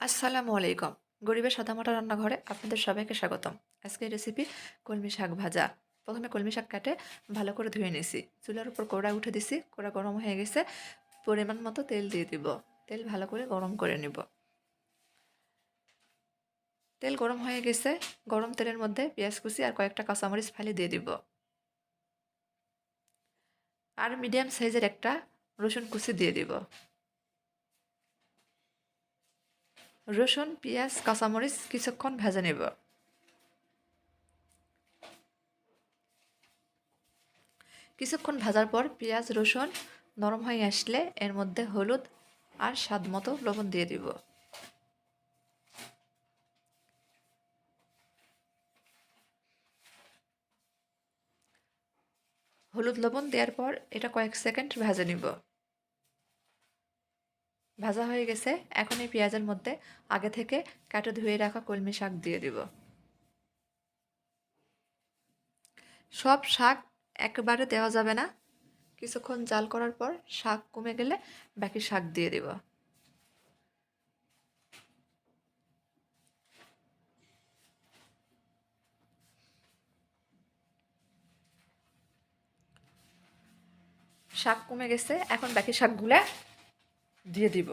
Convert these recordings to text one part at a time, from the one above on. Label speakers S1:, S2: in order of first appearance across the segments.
S1: আসসালামু আলাইকুম। গরিবের সাদামাটা রান্নাঘরে আপনাদের সবাইকে স্বাগতম। আজকের রেসিপি কলমি শাক ভাজা। প্রথমে কলমি শাক কাটে ভালো করে ধুয়ে নিছি। চুলার উপর কড়া উঠে দিছি। কড়া গরম হয়ে গেছে। পরিমাণ মতো তেল দিয়ে দিব। তেল ভালো করে গরম করে নিব। তেল গরম হয়ে গেছে। গরম তেলের মধ্যে পেঁয়াজ কুচি আর কয়েকটা কাঁচামরিচ ফালি দিয়ে দিব। আর মিডিয়াম সাইজের একটা রসুন কুচি দিয়ে দিব। রসুন, পেঁয়াজ, কাঁচামরিচ কিছুক্ষণ ভেজে নেব। কিছুক্ষণ ভাজার পর পেঁয়াজ, রসুন নরম হয়ে আসলে এর মধ্যে হলুদ আর স্বাদ মতো লবণ দিয়ে দিব। হলুদ লবণ দেওয়ার পর এটা কয়েক সেকেন্ড ভেজে নিব। ভাজা হয়ে গেছে, এখন এই পেঁয়াজের মধ্যে আগে থেকে কাটে ধুয়ে রাখা কলমি শাক দিয়ে দিব। সব শাক একবারে দেওয়া যাবে না। কিছুক্ষণ জাল করার পর শাক কমে গেলে বাকি শাক দিয়ে দিব। শাক কমে গেছে, এখন বাকি শাকগুলা দিয়ে দিব।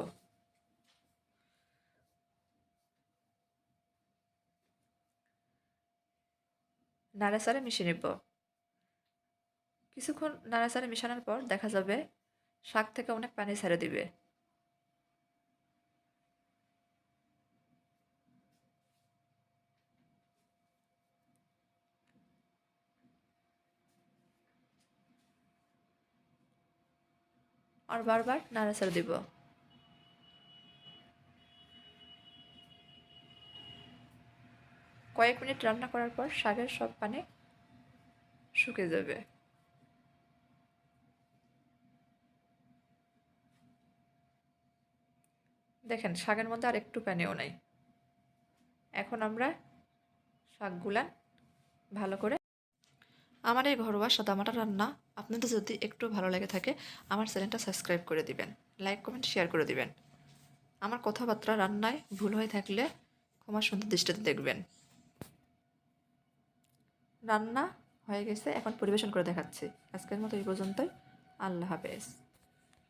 S1: নাড়াচাড়ে মিশিয়ে নেব। কিছুক্ষণ নাড়াচাড়ে মিশানোর পর দেখা যাবে শাক থেকে অনেক পানি ছেড়ে দিবে। আর বারবার নাড়াচাড়া দিব। কয়েক মিনিট রান্না করার পর শাকের সব পানি শুকে যাবে। দেখেন, শাকের মধ্যে আর একটু পানিও নাই। এখন আমরা শাকগুলা ভালো করে আমার এই ঘরোয়া সাদামাটা রান্না আপনাদের যদি একটু ভালো লেগে থাকে, আমার চ্যানেলটা সাবস্ক্রাইব করে দিবেন, লাইক, কমেন্ট, শেয়ার করে দিবেন। আমার কথাবার্তা রান্নায় ভুল হয়ে থাকলে ক্ষমা সুন্দর দৃষ্টিতে দেখবেন। রান্না হয়ে গেছে এখন পরিবেশন করে দেখাচ্ছি। আজকের মতো এই পর্যন্তই। আল্লাহ হাফেজ।